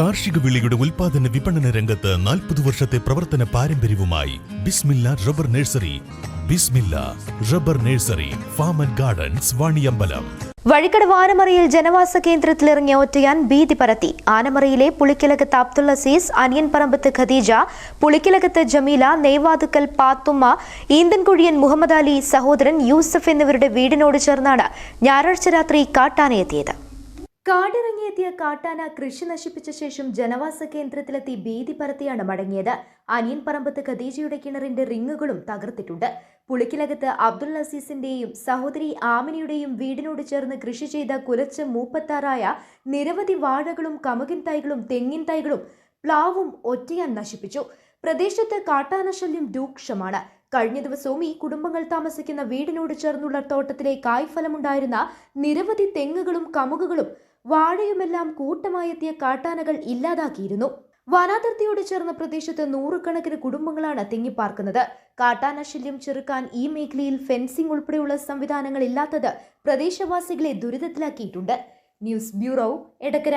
കാർഷിക വിളിയുടെ ഉൽപാദന വിപണന രംഗത്ത് നാൽപ്പത് വർഷത്തെ പ്രവർത്തന പാരമ്പര്യവുമായി Bismilla rubber nursery. Bismilla rubber nursery farm and gardens Vaniyambalam. Vazhikkadavu ആനമറയിൽ ജനവാസ കേന്ദ്രത്തിലിറങ്ങിയ ഒറ്റയാൻ ഭീതി പരത്തി. ആനമറയിലെ പുളിക്കിലകത്ത് അബ്ദുള്ള അസീസ് അനിയൻപറമ്പത്ത് ഖദീജ പുളിക്കിലകത്ത് ജമീല നെയ്വാതുക്കൽ പാത്തുമ്മ ഈന്തൻകുഴിയൻ മുഹമ്മദ് അലി സഹോദരൻ യൂസഫ് എന്നിവരുടെ വീടിനോട് ചേർന്നാണ് ഞായറാഴ്ച രാത്രി കാട്ടാനയെത്തിയത്. കാടിറങ്ങിയെത്തിയ കാട്ടാന കൃഷി നശിപ്പിച്ച ശേഷം ജനവാസ കേന്ദ്രത്തിലെത്തി ഭീതി പരത്തിയാണ് മടങ്ങിയത്. അനിയൻ പറമ്പത്ത് ഖദീജയുടെ കിണറിന്റെ റിങ്ങുകളും തകർത്തിട്ടുണ്ട്. പുളിക്കിലകത്ത് അബ്ദുൽ അസീസിന്റെയും സഹോദരി ആമിനിയുടെയും വീടിനോട് ചേർന്ന് കൃഷി ചെയ്ത കുലച്ച് മൂപ്പത്താറായ നിരവധി വാഴകളും കമുകിൻ തൈകളും തെങ്ങിൻ തൈകളും പ്ലാവും ഒറ്റയാൻ നശിപ്പിച്ചു. പ്രദേശത്ത് കാട്ടാനശല്യം രൂക്ഷമാണ്. കഴിഞ്ഞ ദിവസവും ഈ കുടുംബങ്ങൾ താമസിക്കുന്ന വീടിനോട് ചേർന്നുള്ള തോട്ടത്തിലെ കായ്ഫലമുണ്ടായിരുന്ന നിരവധി തെങ്ങുകളും കമുകുകളും വാഴയുമെല്ലാം കൂട്ടമായെത്തിയ കാട്ടാനകൾ ഇല്ലാതാക്കിയിരുന്നു. വനാതിർത്തിയോട് ചേർന്ന പ്രദേശത്ത് നൂറുകണക്കിന് കുടുംബങ്ങളാണ് തിങ്ങിപ്പാർക്കുന്നത്. കാട്ടാനശല്യം ചെറുക്കാൻ ഈ മേഖലയിൽ ഫെൻസിംഗ് ഉൾപ്പെടെയുള്ള സംവിധാനങ്ങൾ ഇല്ലാത്തത് പ്രദേശവാസികളെ ദുരിതത്തിലാക്കിയിട്ടുണ്ട്. News bureau Edakkara